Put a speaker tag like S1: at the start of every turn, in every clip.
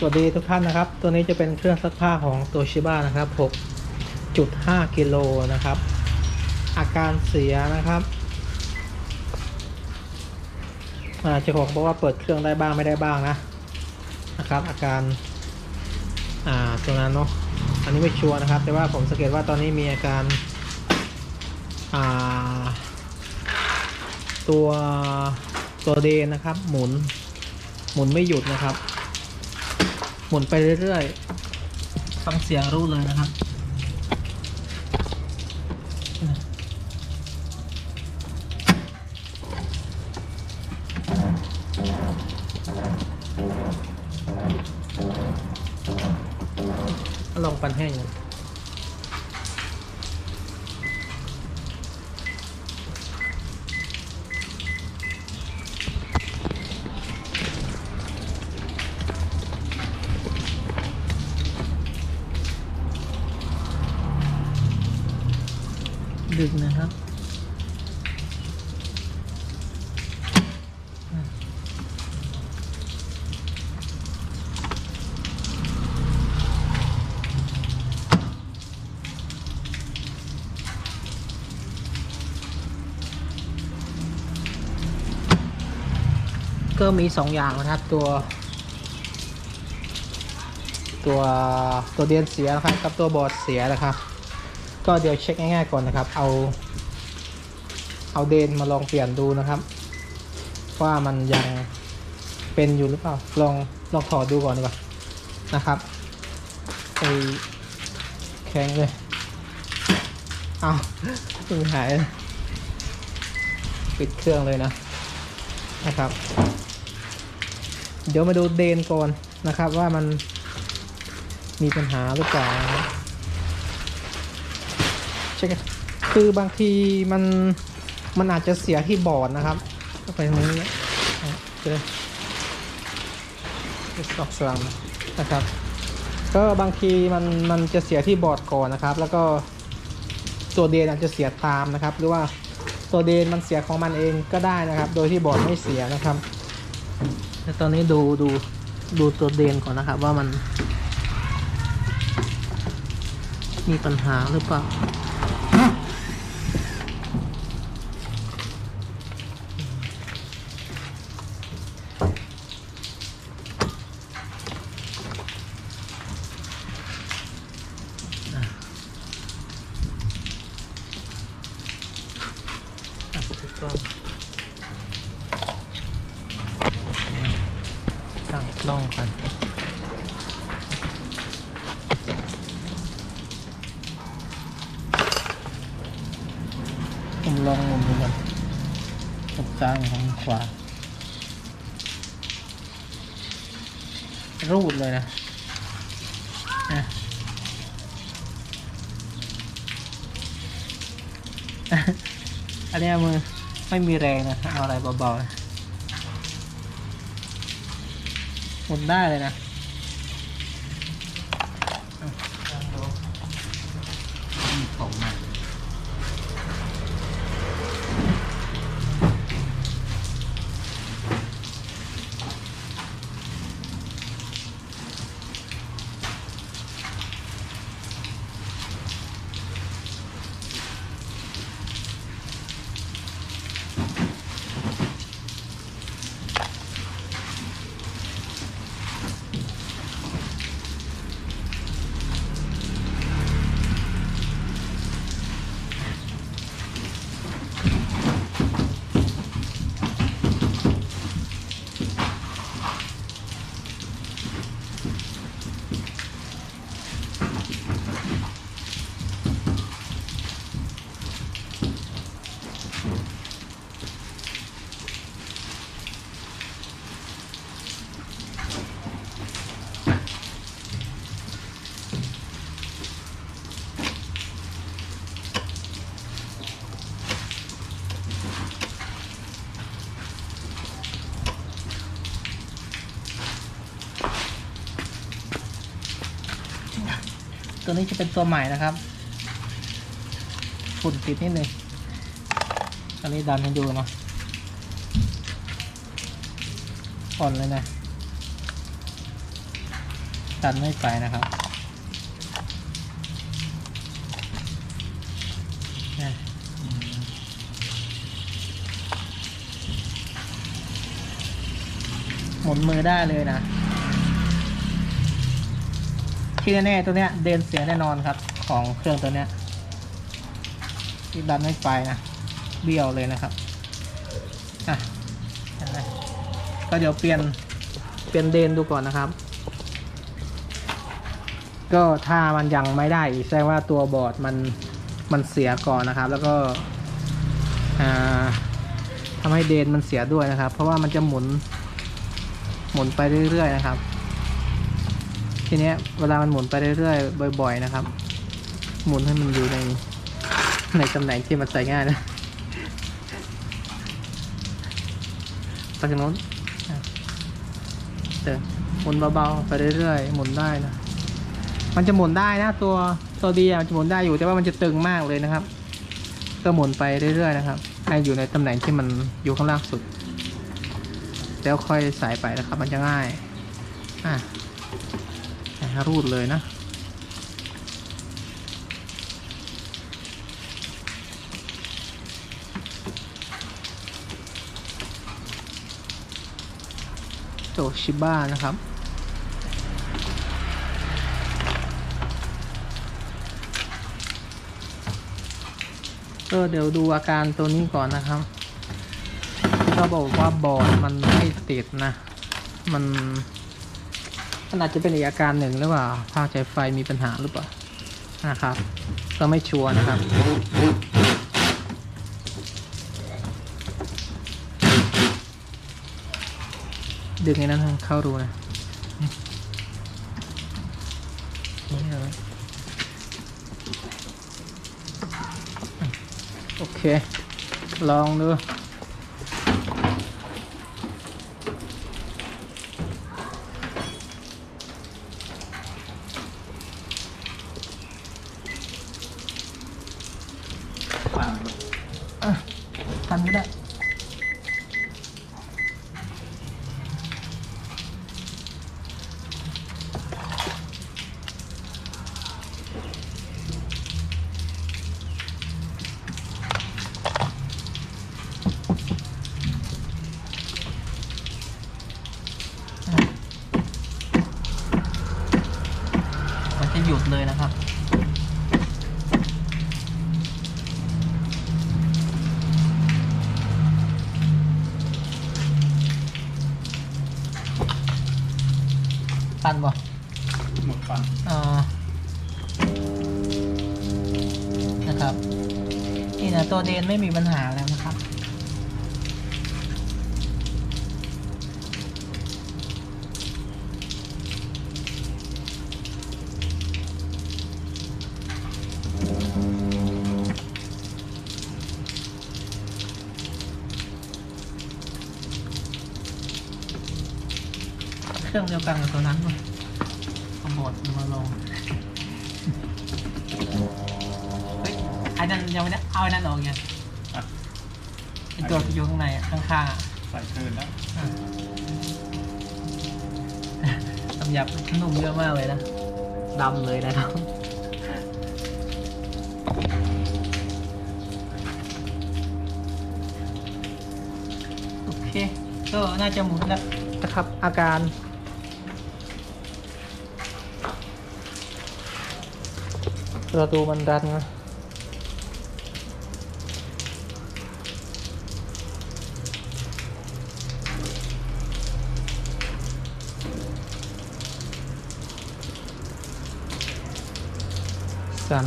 S1: สวัสดีทุกท่านนะครับ ตัวนี้จะเป็นเครื่องซักผ้าของตัวชิบ้านะครับ 6.5 กิโลนะครับ อาการเสียนะครับอาเจ้าของบอกว่าเปิดเครื่องได้บ้างไม่ได้บ้างนะนะครับ อาการอ่าตัวนั้นเนาะอันนี้ไม่ชัวร์นะครับ แต่ว่าผมสังเกตว่าตอนนี้มีอาการอ่าตัวตัวเดนนะครับ หมุนหมุนไม่หยุดนะครับ หมุนไปเรื่อยๆ ฟังเสียงรู้เลยนะครับลองปันแห้ง ดึกนะครับก็มีสองอย่างนะครับตัว ตัวตัวเดียนเสียนะครับกับตัวบอร์ดเสียนะครับ ก็เดี๋ยวเช็คง่ายๆก่อนนะครับ เอา เอาเดนมาลองเปลี่ยนดูนะครับ ว่ามันยังเป็นอยู่หรือเปล่า ลองลองถอดดูก่อนดีกว่านะครับไปแข็งเลย เอาเพิ่งหายเลยปิดเครื่องเลยนะนะครับ เดี๋ยวมาดูเดนก่อนนะครับว่ามันมีปัญหาหรือเปล่า นะครับเช็คคือบางทีมันมันอาจจะเสียที่บอร์ดนะครับก็ไปตรงนี้เจอสอกสลังนะครับ ก็บางทีมันมันจะเสียที่บอร์ดก่อนนะครับ แล้วก็ตัวเดนอาจจะเสียตามนะครับ หรือว่าตัวเดนมันเสียของมันเองก็ได้นะครับ โดยที่บอร์ดไม่เสียนะครับแต่ตอนนี้ดูดูดูตัวเดนก่อนนะครับว่ามัน มีปัญหาหรือเปล่า อะถูกต้องตั้งกล้องกันผมลองหมุนดูกันตรงกลางของขวา รูดเลยนะอันนี้มือไม่มีแรงนะเอาอะไรเบาๆนะหมุนได้เลยนะตัว นี้จะเป็นตัวใหม่นะครับฝุ่นติดนิดนึงตอนนี้ดันให้ดูเนาะอ่อนเลยนะ ดันไม่ไปนะครับนี่หมุนมือได้เลยนะ ที่แน่ๆตัวเนี้ยเดนเสียแน่นอนครับ ของเครื่องตัวเนี้ยที่ดันไม่ไปนะเบี้ยวเลยนะครับอะก็เดี๋ยวเปลี่ยนเปลี่ยนเดนดูก่อนนะครับ ก็ถ้ามันยังไม่ได้อีกแสดงว่าตัวบอร์ดมันมันเสียก่อนนะครับ แล้วก็ทำให้เดนมันเสียด้วยนะครับ เพราะว่ามันจะหมุนหมุนไปเรื่อยๆนะครับ ทีเนี้ยเวลามันหมุนไปเรื่อยๆบ่อย ๆ นะครับ หมุนให้มันอยู่ในในตำแหน่งที่มันใส่ง่ายนะไปทางโน้นอะเดี๋ยวหมุนเบาๆไปเรื่อยๆหมุนได้นะมันจะหมุนได้นะตัวตัวดีอะมันจะหมุนได้อยู่แต่ว่ามันจะตึงมากเลยนะครับ ก็หมุนไปเรื่อยๆนะครับ ให้อยู่ในตำแหน่งที่มันอยู่ข้างล่างสุด แล้วค่อยใส่ไปนะครับ มันจะง่ายอะอะ รูดเลยนะโตชิบ้านะครับก็เดี๋ยวดูอาการตัวนี้ก่อนนะครับก็บอกว่าบอร์ดมันไม่ติดนะ มัน มันอาจจะเป็นอีกอาการหนึ่งหรือเปล่าภาคใช้ไฟมีปัญหาหรือเปล่านะครับ ก็ไม่ชัวร์นะครับดึงไอ้นั้นเข้ารูนะนี่เลยโอเค ลองดู
S2: ผ่าน
S1: อะทันก็ได้ มันจะหยุดเลยนะครับ ตันบ่
S2: หมดฟัน
S1: อ่านะครับ นี่นะตัวเดนไม่มีปัญหาแล้วนะครับ เครื่องเดียวกันกับตัวนั้นเลย เอาไอ้นั่นออกยัง
S2: อะ
S1: ไอ้ตัวที่อยู่ข้างในอะข้างๆอะ
S2: ใส่เกินแล้ว
S1: อะตำยับนุ่มเยอะมากเลยนะดำเลยนะครับ โอเค ก็น่าจะหมุนแล้วนะครับ อาการประตูมันดันนะ สั่น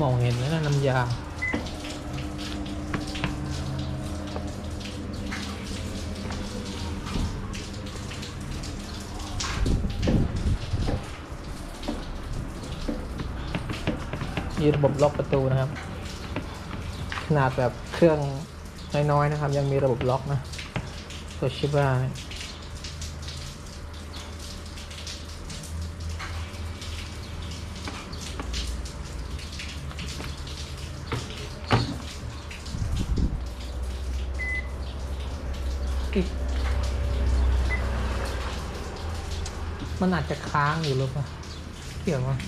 S1: มองเห็นแล้วนะน้ำยามีระบบล็อกประตูนะครับ ขนาดแบบเครื่องน้อยๆนะครับ ยังมีระบบล็อกนะตัวชิบ้าเนี่ย มันอาจจะค้างอยู่หรือเปล่าเกี่ยวมั้ย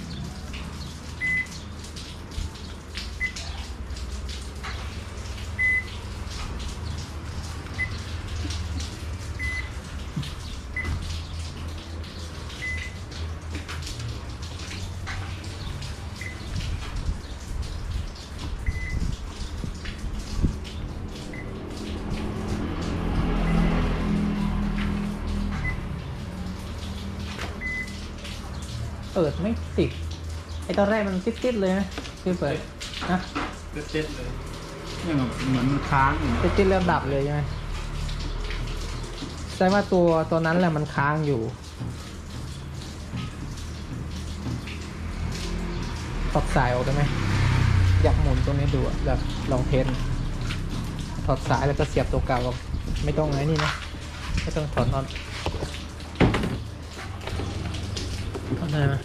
S1: เปิดไม่ติด ไอตอนแรกมันติดๆเลยนะที่เปิดนะ
S2: เจ็ดๆเลยเนี่ยเหมือนมันค้างอยู่นะ
S1: ติดๆแล้วดับเลยใช่ไหมแสดงว่าตัวตัวนั้นแหละมันค้างอยู่ ถอดสายออกได้ไหม อยากหมุนตรงนี้ดูอะแบบลองเทสถอดสายแล้วก็เสียบตัวเก่าออกไม่ต้องไอ้นี่นะ ไม่ต้องถอดน็อต เข้ไหม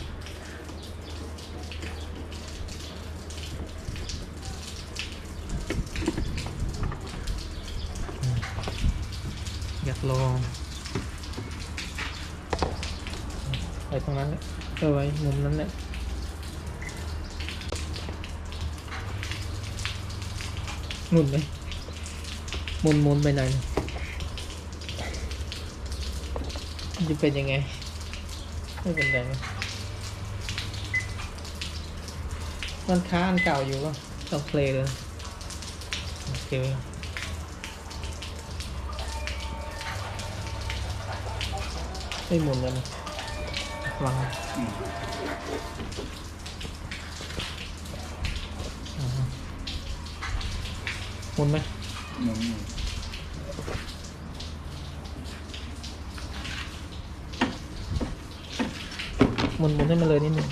S1: อยากลองไปตรงนั้นเนี่ยเออไว้มุมนั้นเนี่ยหมุนเลยหมุนหมุนไปไหนจะเป็นยังไง ไม่เป็นไร มันค้าอันเก่าอยู่ก็ต้องเพลย์เลยโอเคไม่หมุนเลยนะวางหมุนไหม
S2: หมุน
S1: หมุนหมุนให้มันเลยนิดนึง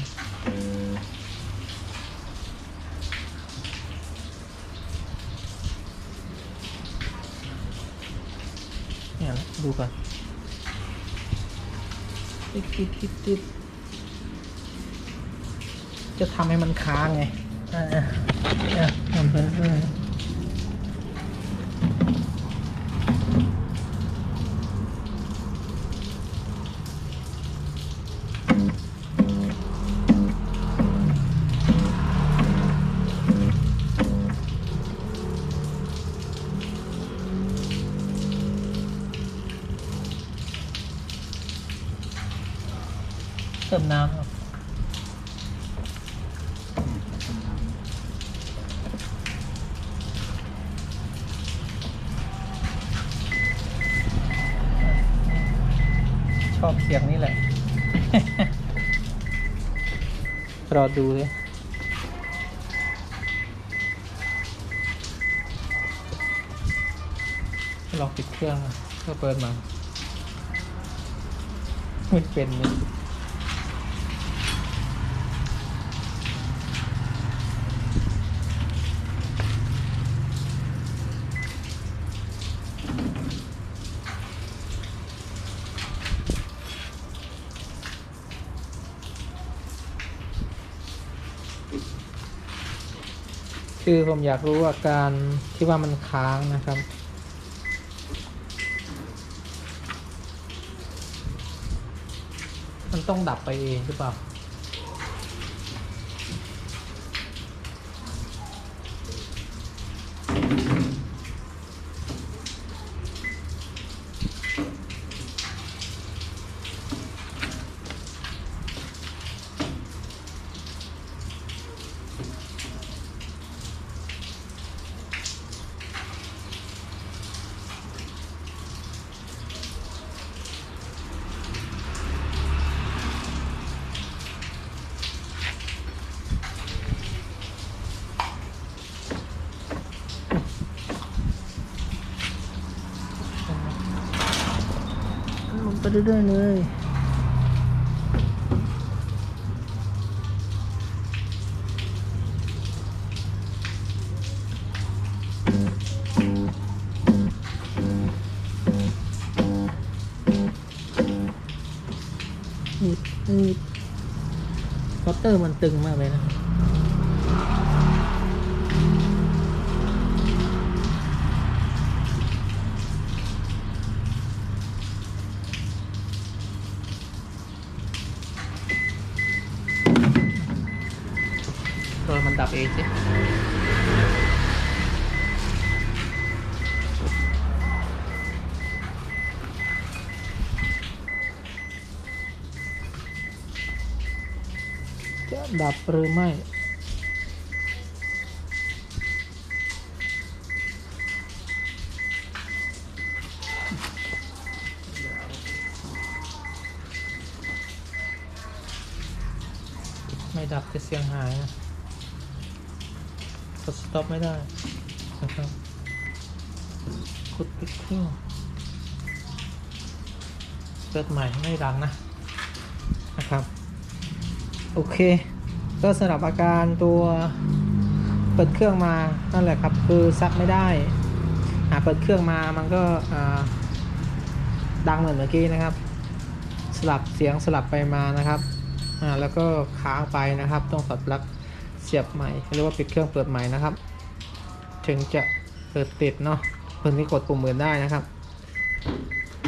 S1: เนี่ยนะ ดูก่อนติดติดติดติดจะทำให้มันค้างไงอ่าอ่าอะทำไปเรื่อย ติมน้ำครับชอบเสียงนี้แหละ รอดูเลยลองปิดเครื่องเพื่อเปิดมาไม่เป็นเลย คือผมอยากรู้อาการที่ว่ามันค้างนะครับ มันต้องดับไปเองหรือเปล่า เรื่อยๆเลยนี่นี่คอตเตอร์มันตึงมากเลยนะ จะดับหรือไม่ ไม่ดับแต่เสียงหายนะกดสต็อปไม่ได้นะครับกดปิดเครื่องเปิดใหม่ไม่ดังนะ โอเค ก็สำหรับอาการตัวเปิดเครื่องมานั่นแหละครับ คือซักไม่ได้หาเปิดเครื่องมามันก็อ่าดังเหมือนเมื่อกี้นะครับ สลับเสียงสลับไปมานะครับอ่าแล้วก็ค้างไปนะครับ ต้องตัดปลั๊กเสียบใหม่เรียกว่าปิดเครื่องเปิดใหม่นะครับ ถึงจะเปิดติดเนาะเพิ่นนี้กดปุ่มอื่นได้นะครับ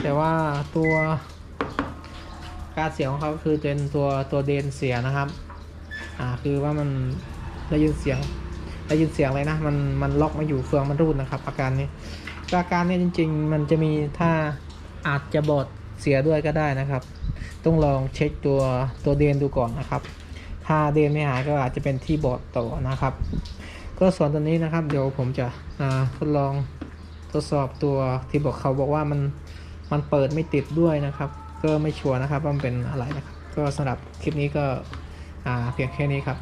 S1: แต่ว่าตัว การเสียงของเขาคือเป็นตัวตัวเดนเสียนะครับอ่าคือว่ามันได้ยินเสียงได้ยินเสียงเลยนะมันมันล็อกมาอยู่เฟืองมันรูดนะครับ อาการนี้อาการนี้จริง ๆ มันจะมีถ้าอาจจะบอดเสียด้วยก็ได้นะครับ ต้องลองเช็คตัวตัวเดนดูก่อนนะครับ ถ้าเดนไม่หายก็อาจจะเป็นที่บอดต่อนะครับ ก็ส่วนตัวนี้นะครับ เดี๋ยวผมจะอ่าทดลองทดสอบตัวที่บอกเขาบอกว่ามันมันเปิดไม่ติดด้วยนะครับ ก็ไม่ชัวร์นะครับว่ามันเป็นอะไรนะครับ ก็สำหรับคลิปนี้ก็เพียงแค่นี้ครับ